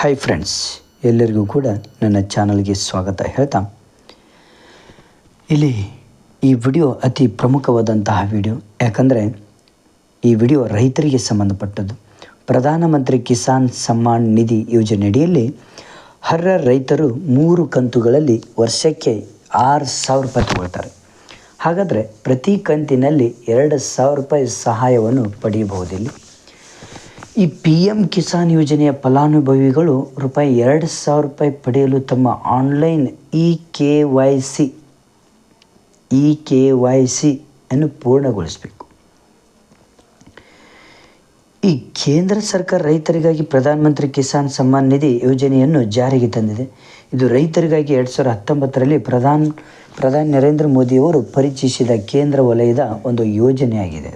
Hi friends ಎಲ್ಲರಿಗೂ ಕೂಡ ನನ್ನ ಚಾನಲ್ಗೆ ಸ್ವಾಗತ ಹೇಳ್ತಾ. ಇಲ್ಲಿ ಈ ವಿಡಿಯೋ ಅತಿ ಪ್ರಮುಖವಾದಂತಹ ವಿಡಿಯೋ. ಯಾಕಂದರೆ ಈ ವಿಡಿಯೋ ರೈತರಿಗೆ ಸಂಬಂಧಪಟ್ಟದ್ದು. ಪ್ರಧಾನಮಂತ್ರಿ ಕಿಸಾನ್ ಸಮ್ಮಾನ್ ನಿಧಿ ಯೋಜನೆಯಡಿಯಲ್ಲಿ ಅರ್ಹ ರೈತರು ಮೂರು ಕಂತುಗಳಲ್ಲಿ ವರ್ಷಕ್ಕೆ ಆರು ಸಾವಿರ ರೂಪಾಯಿ ತಗೊಳ್ತಾರೆ. ಹಾಗಾದರೆ ಪ್ರತಿ ಕಂತಿನಲ್ಲಿ ಎರಡು ಸಾವಿರ ರೂಪಾಯಿ ಸಹಾಯವನ್ನು ಪಡೆಯಬಹುದಿಲ್ಲಿ? ಈ ಪಿ ಎಂ ಕಿಸಾನ್ ಯೋಜನೆಯ ಫಲಾನುಭವಿಗಳು ರೂಪಾಯಿ ಎರಡು ಸಾವಿರ ರೂಪಾಯಿ ಪಡೆಯಲು ತಮ್ಮ online e K Y C, e K Y C ಅನ್ನು ಪೂರ್ಣಗೊಳಿಸಬೇಕು. ಈ ಕೇಂದ್ರ ಸರ್ಕಾರ ರೈತರಿಗಾಗಿ ಪ್ರಧಾನಮಂತ್ರಿ ಕಿಸಾನ್ ಸಮ್ಮಾನ್ ನಿಧಿ ಯೋಜನೆಯನ್ನು ಜಾರಿಗೆ ತಂದಿದೆ. ಇದು ರೈತರಿಗಾಗಿ ಎರಡು ಸಾವಿರದ ಹತ್ತೊಂಬತ್ತರಲ್ಲಿ ಪ್ರಧಾನ್, ಪ್ರಧಾನಿ ನರೇಂದ್ರ ಮೋದಿಯವರು ಪರಿಚಯಿಸಿದ ಕೇಂದ್ರ ವಲಯದ ಒಂದು ಯೋಜನೆಯಾಗಿದೆ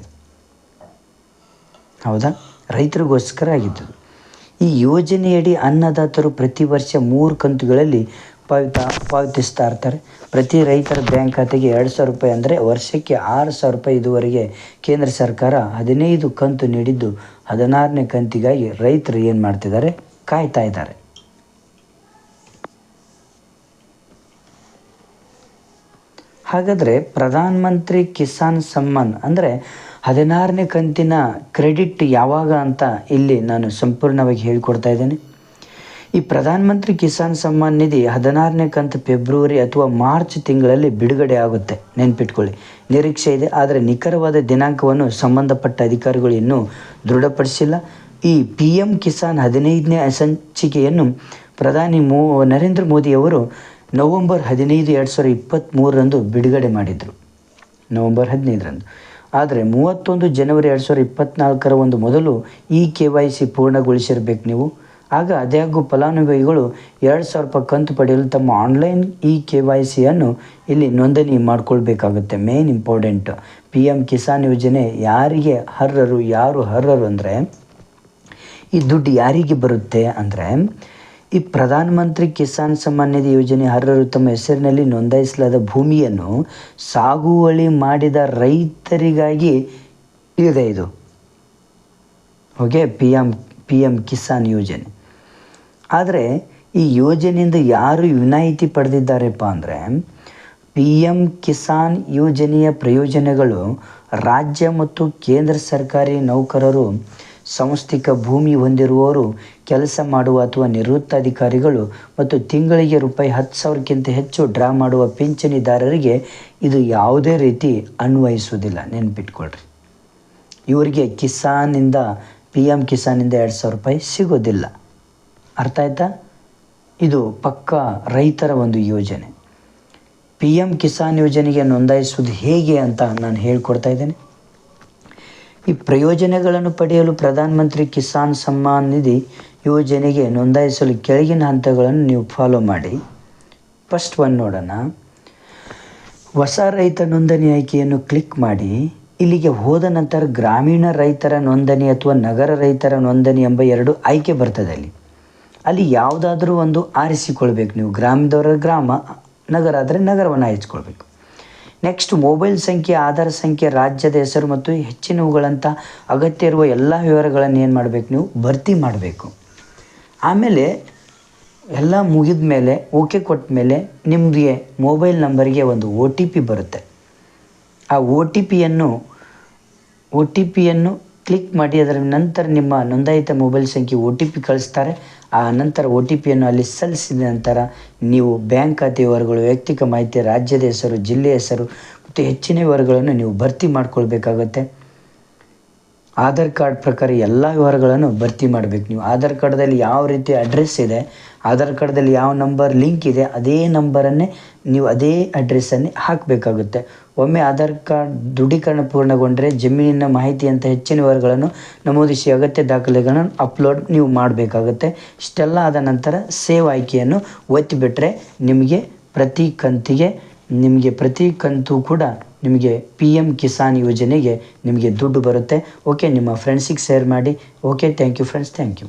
ಹೌದಾ? ರೈತರಿಗೋಸ್ಕರ ಆಗಿದ್ದು ಈ ಯೋಜನೆಯಡಿ ಅನ್ನದಾತರು ಪ್ರತಿ ವರ್ಷ ಮೂರು ಕಂತುಗಳಲ್ಲಿ ಪಾವತ, ಪಾವತಿಸ್ತಾ ಇರ್ತಾರೆ. ಪ್ರತಿ ರೈತರ ಬ್ಯಾಂಕ್ ಖಾತೆಗೆ ಎರಡು ಸಾವಿರ ರೂಪಾಯಿ ಅಂದರೆ ವರ್ಷಕ್ಕೆ ಆರು ಸಾವಿರ ರೂಪಾಯಿ ಇದುವರೆಗೆ ಕೇಂದ್ರ ಸರ್ಕಾರ ಹದಿನೈದು ಕಂತು ನೀಡಿದ್ದು ಹದಿನಾರನೇ ಕಂತಿಗಾಗಿ ರೈತರು ಏನು ಮಾಡ್ತಿದ್ದಾರೆ? ಕಾಯ್ತಾ ಇದ್ದಾರೆ. ಹಾಗಾದರೆ ಪ್ರಧಾನ ಮಂತ್ರಿ ಕಿಸಾನ್ ಸಮ್ಮಾನ್ ಅಂದರೆ ಹದಿನಾರನೇ ಕಂತಿನ ಕ್ರೆಡಿಟ್ ಯಾವಾಗ ಅಂತ ಇಲ್ಲಿ ನಾನು ಸಂಪೂರ್ಣವಾಗಿ ಹೇಳಿಕೊಡ್ತಾ ಇದ್ದೇನೆ. ಈ ಪ್ರಧಾನ ಮಂತ್ರಿ ಕಿಸಾನ್ ಸಮ್ಮಾನ್ ನಿಧಿ ಹದಿನಾರನೇ ಕಂತು ಫೆಬ್ರವರಿ ಅಥವಾ ಮಾರ್ಚ್ ತಿಂಗಳಲ್ಲಿ ಬಿಡುಗಡೆ ಆಗುತ್ತೆ. ನೆನ್ಪಿಟ್ಕೊಳ್ಳಿ. ನಿರೀಕ್ಷೆ ಇದೆ, ಆದರೆ ನಿಖರವಾದ ದಿನಾಂಕವನ್ನು ಸಂಬಂಧಪಟ್ಟ ಅಧಿಕಾರಿಗಳು ಇನ್ನೂ ದೃಢಪಡಿಸಿಲ್ಲ. ಈ ಪಿ ಎಂ ಕಿಸಾನ್ ಹದಿನೈದನೇ ಸಂಚಿಕೆಯನ್ನು ಪ್ರಧಾನಿ ಮೋ ನರೇಂದ್ರ ಮೋದಿಯವರು ನವಂಬರ್ ಹದಿನೈದು ಎರಡು ಸಾವಿರದ ಇಪ್ಪತ್ತ್ಮೂರರಂದು ಬಿಡುಗಡೆ ಮಾಡಿದರು. ನವಂಬರ್ ಹದಿನೈದರಂದು. ಆದರೆ ಮೂವತ್ತೊಂದು ಜನವರಿ ಎರಡು ಸಾವಿರದ ಇಪ್ಪತ್ತ್ನಾಲ್ಕರ ಒಂದು ಮೊದಲು ಇ ಕೆ ವೈ ಸಿ ಪೂರ್ಣಗೊಳಿಸಿರ್ಬೇಕು ನೀವು. ಆಗ ಅದಾಗೂ ಫಲಾನುಭವಿಗಳು ಎರಡು ಸಾವಿರ ರೂಪಾಯಿ ಕಂತು ಪಡೆಯಲು ತಮ್ಮ ಆನ್ಲೈನ್ ಇ ಕೆ ವೈ ಸಿಯನ್ನು ಇಲ್ಲಿ ನೋಂದಣಿ ಮಾಡಿಕೊಳ್ಬೇಕಾಗುತ್ತೆ. Main important. P M Kisan ಯೋಜನೆ ಯಾರಿಗೆ ಹರ್ರರು ಯಾರು ಹರ್ರರು ಅಂದರೆ, ಈ ದುಡ್ಡು ಯಾರಿಗೆ ಬರುತ್ತೆ ಅಂದರೆ ಈ ಪ್ರಧಾನ ಮಂತ್ರಿ ಕಿಸಾನ್ ಸಮ್ಮಾನ್ ನಿಧಿ ಯೋಜನೆ ಅರ್ಹರು ತಮ್ಮ ಹೆಸರಿನಲ್ಲಿ ನೋಂದಾಯಿಸಲಾದ ಭೂಮಿಯನ್ನು ಸಾಗುವಳಿ ಮಾಡಿದ ರೈತರಿಗಾಗಿ ಇದೆ ಇದು. Okay P M P M Kisan ಯೋಜನೆ. ಆದರೆ ಈ ಯೋಜನೆಯಿಂದ ಯಾರು ವಿನಾಯಿತಿ ಪಡೆದಿದ್ದಾರೆಪ್ಪ ಅಂದರೆ ಪಿ ಎಂ ಕಿಸಾನ್ ಯೋಜನೆಯ ಪ್ರಯೋಜನಗಳು ರಾಜ್ಯ ಮತ್ತು ಕೇಂದ್ರ ಸರ್ಕಾರಿ ನೌಕರರು ಸಾಂಸ್ಥಿಕ ಭೂಮಿ ಹೊಂದಿರುವವರು ಕೆಲಸ ಮಾಡುವ ಅಥವಾ ನಿವೃತ್ತ ಅಧಿಕಾರಿಗಳು ಮತ್ತು ತಿಂಗಳಿಗೆ ರೂಪಾಯಿ ಹತ್ತು ಸಾವಿರಕ್ಕಿಂತ ಹೆಚ್ಚು ಡ್ರಾ ಮಾಡುವ ಪಿಂಚಣಿದಾರರಿಗೆ ಇದು ಯಾವುದೇ ರೀತಿ ಅನ್ವಯಿಸುವುದಿಲ್ಲ. ನೆನ್ಪಿಟ್ಕೊಳ್ರಿ. ಇವರಿಗೆ ಕಿಸಾನಿಂದ ಪಿ ಎಂ ಕಿಸಾನಿಂದ ಎರಡು ಸಾವಿರ ರೂಪಾಯಿ ಸಿಗೋದಿಲ್ಲ. ಅರ್ಥ ಆಯ್ತಾ? ಇದು ಪಕ್ಕ ರೈತರ ಒಂದು ಯೋಜನೆ. ಪಿ ಎಂ ಕಿಸಾನ್ ಯೋಜನೆಗೆ ನೋಂದಾಯಿಸುವುದು ಹೇಗೆ ಅಂತ ನಾನು ಹೇಳ್ಕೊಡ್ತಾ ಇದ್ದೇನೆ. ಈ ಪ್ರಯೋಜನಗಳನ್ನು ಪಡೆಯಲು ಪ್ರಧಾನಮಂತ್ರಿ ಕಿಸಾನ್ ಸಮ್ಮಾನ್ ನಿಧಿ ಯೋಜನೆಗೆ ನೋಂದಾಯಿಸಲು ಕೆಳಗಿನ ಹಂತಗಳನ್ನು ನೀವು ಫಾಲೋ ಮಾಡಿ. ಫಸ್ಟ್ ಒನ್ ನೋಡೋಣ. ಹೊಸ ರೈತ ನೋಂದಣಿ ಆಯ್ಕೆಯನ್ನು ಕ್ಲಿಕ್ ಮಾಡಿ. ಇಲ್ಲಿಗೆ ಹೋದ ನಂತರ ಗ್ರಾಮೀಣ ರೈತರ ನೋಂದಣಿ ಅಥವಾ ನಗರ ರೈತರ ನೋಂದಣಿ ಎಂಬ ಎರಡು ಆಯ್ಕೆ ಬರ್ತದೆ ಅಲ್ಲಿ. ಅಲ್ಲಿ ಯಾವುದಾದ್ರೂ ಒಂದು ಆರಿಸಿಕೊಳ್ಬೇಕು. ನೀವು ಗ್ರಾಮದವರ ಗ್ರಾಮ, ನಗರ ಆದರೆ ನಗರವನ್ನು ಆರಿಸ್ಕೊಳ್ಬೇಕು. ನೆಕ್ಸ್ಟ್ ಮೊಬೈಲ್ ಸಂಖ್ಯೆ, ಆಧಾರ್ ಸಂಖ್ಯೆ, ರಾಜ್ಯದ ಹೆಸರು ಮತ್ತು ಹೆಚ್ಚಿನವುಗಳಂಥ ಅಗತ್ಯ ಇರುವ ಎಲ್ಲ ವಿವರಗಳನ್ನು ಏನು ಮಾಡಬೇಕು ನೀವು? ಭರ್ತಿ ಮಾಡಬೇಕು. ಆಮೇಲೆ ಎಲ್ಲ ಮುಗಿದ ಮೇಲೆ ಓಕೆ ಕೊಟ್ಟ ಮೇಲೆ ನಿಮಗೆ ಮೊಬೈಲ್ ನಂಬರಿಗೆ ಒಂದು ಒ ಟಿ ಪಿ ಬರುತ್ತೆ. ಆ ಒ ಟಿ ಪಿಯನ್ನು ಒ ಟಿ ಪಿಯನ್ನು ಕ್ಲಿಕ್ ಮಾಡಿ, ಅದರ ನಂತರ ನಿಮ್ಮ ನೋಂದಾಯಿತ ಮೊಬೈಲ್ ಸಂಖ್ಯೆ ಒ ಟಿ ಪಿ ಕಳಿಸ್ತಾರೆ. ಆ ನಂತರ ಒ ಟಿ ಪಿಯನ್ನು ಅಲ್ಲಿ ಸಲ್ಲಿಸಿದ ನಂತರ ನೀವು ಬ್ಯಾಂಕ್ ಖಾತೆ ವಿವರಗಳು, ವೈಯಕ್ತಿಕ ಮಾಹಿತಿ, ರಾಜ್ಯದ ಹೆಸರು ಜಿಲ್ಲೆ ಹೆಸರು ಮತ್ತು ಹೆಚ್ಚಿನ ವಿವರಗಳನ್ನು ನೀವು ಭರ್ತಿ ಮಾಡ್ಕೊಳ್ಬೇಕಾಗತ್ತೆ. ಆಧಾರ್ ಕಾರ್ಡ್ ಪ್ರಕಾರ ಎಲ್ಲ ವಿವರಗಳನ್ನು ಭರ್ತಿ ಮಾಡಬೇಕು ನೀವು. ಆಧಾರ್ ಕಾರ್ಡ್ದಲ್ಲಿ ಯಾವ ರೀತಿ ಅಡ್ರೆಸ್ ಇದೆ, ಆಧಾರ್ ಕಾರ್ಡ್ದಲ್ಲಿ ಯಾವ ನಂಬರ್ ಲಿಂಕ್ ಇದೆ, ಅದೇ ನಂಬರನ್ನೇ ನೀವು ಅದೇ ಅಡ್ರೆಸ್ಸನ್ನೇ ಹಾಕಬೇಕಾಗುತ್ತೆ. ಒಮ್ಮೆ ಆಧಾರ್ ಕಾರ್ಡ್ ದೃಢೀಕರಣ ಪೂರ್ಣಗೊಂಡರೆ ಜಮೀನಿನ ಮಾಹಿತಿ ಅಂತ ಹೆಚ್ಚಿನ ವಿವರಗಳನ್ನು ನಮೂದಿಸಿ ಅಗತ್ಯ ದಾಖಲೆಗಳನ್ನು ಅಪ್ಲೋಡ್ ನೀವು ಮಾಡಬೇಕಾಗುತ್ತೆ. ಇಷ್ಟೆಲ್ಲ ಆದ ನಂತರ ಸೇವ್ ಆಯ್ಕೆಯನ್ನು ಒತ್ತಿಬಿಟ್ರೆ ನಿಮಗೆ ಪ್ರತಿ ಕಂತಿಗೆ, ನಿಮಗೆ ಪ್ರತಿ ಕಂತು ಕೂಡ ನಿಮಗೆ ಪಿ ಎಂ ಕಿಸಾನ್ ಯೋಜನೆಗೆ ನಿಮಗೆ ದುಡ್ಡು ಬರುತ್ತೆ. ಓಕೆ ನಿಮ್ಮ ಫ್ರೆಂಡ್ಸಿಗೆ ಶೇರ್ ಮಾಡಿ. Okay thank you friends thank you